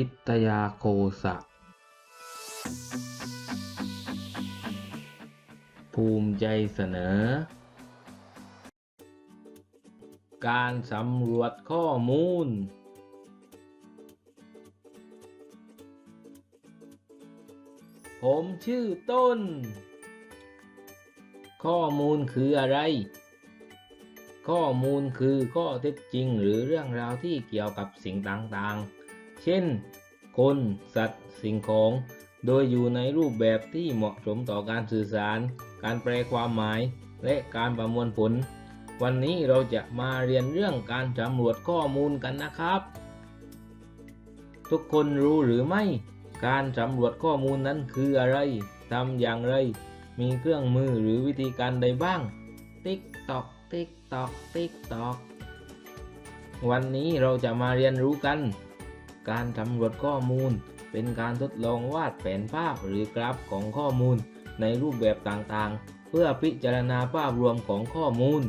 พิตยาโคสะ ภูมิใจเสนอ การสำรวจข้อมูล ผมชื่อต้น ข้อมูลคืออะไรข้อมูลคือข้อเท็จจริงหรือเรื่องราวที่เกี่ยวกับสิ่งต่างๆ เช่น คน สัตว์ สิ่งของ โดยอยู่ในรูปแบบที่เหมาะสมต่อการสื่อสาร การแปลความหมาย และการประมวลผล วันนี้เราจะมาเรียนเรื่องการสำรวจข้อมูลกันนะครับ ทุกคนรู้หรือไม่ การสำรวจข้อมูลนั้นคืออะไรทำอย่างไร มีเครื่องมือหรือวิธีการใดบ้าง ติ๊กตอก ติ๊กตอก ติ๊กตอก วันนี้เราจะมาเรียนรู้กัน การสำรวจข้อมูล เป็นการทดลองวาดแผนภาพหรือกราฟของข้อมูลในรูปแบบต่างๆ เพื่อพิจารณาภาพรวมของข้อมูล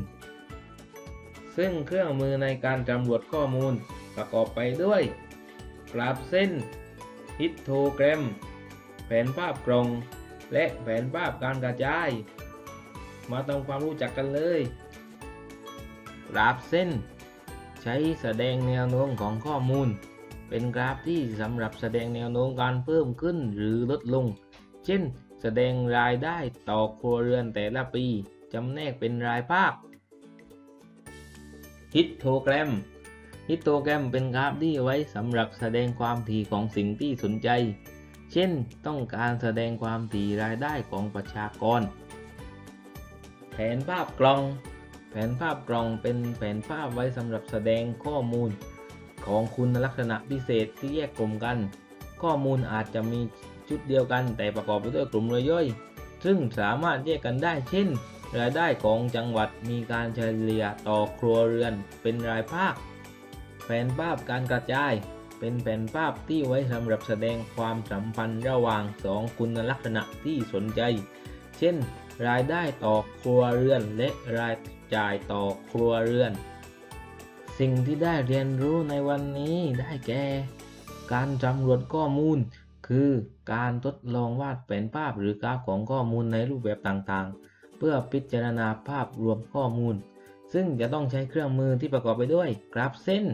ซึ่งเครื่องมือในการสำรวจข้อมูลประกอบไปด้วย กราฟเส้น ฮิตโทแกรม แผนภาพกล่องและแผนภาพการกระจาย มาทำความรู้จักกันเลย กราฟเส้น ใช้แสดงแนวโน้มของข้อมูล เป็นกราฟที่สำหรับแสดงแนวโน้มการเพิ่มขึ้นหรือลดลง เช่น แสดงรายได้ต่อครัวเรือนแต่ละปีจำแนกเป็นรายภาค ฮิตโทแกรม ฮิตโทแกรมเป็นกราฟที่ไว้สำหรับแสดงความถี่ของสิ่งที่สนใจ เช่น ต้องการแสดงความถี่รายได้ของประชากร แผนภาพกลอง แผนภาพกลองเป็นแผนภาพไว้สำหรับแสดงข้อมูล ของคุณลักษณะพิเศษที่แยกกลุ่มกัน ข้อมูลอาจจะมีชุดเดียวกัน แต่ประกอบไปด้วยกลุ่มรายย่อย ซึ่งสามารถแยกกันได้ เช่น รายได้ของจังหวัดมีการเฉลี่ยต่อครัวเรือนเป็นรายภาค แผนภาพการกระจาย เป็นแผนภาพที่ไว้สำหรับแสดงความสัมพันธ์ระหว่างสองคุณลักษณะที่สนใจ เช่น รายได้ต่อครัวเรือนและรายจ่ายต่อครัวเรือน สิ่งที่ได้เรียนรู้ในวันนี้ได้แก่ การสำรวจข้อมูล คือการทดลองวาดแผนภาพหรือกราฟของข้อมูลในรูปแบบต่างๆ เพื่อพิจารณาภาพรวมข้อมูล ซึ่งจะต้องใช้เครื่องมือที่ประกอบไปด้วยกราฟเส้น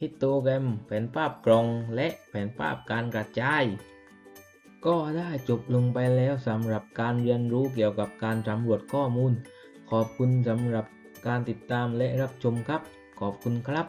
ฮิตโตแกรม แผนภาพกล่อง และแผนภาพการกระจาย ก็ได้จบลงไปแล้วสำหรับการเรียนรู้เกี่ยวกับการสำรวจข้อมูล ขอบคุณสำหรับการติดตามและรับชมครับ ขอบคุณครับ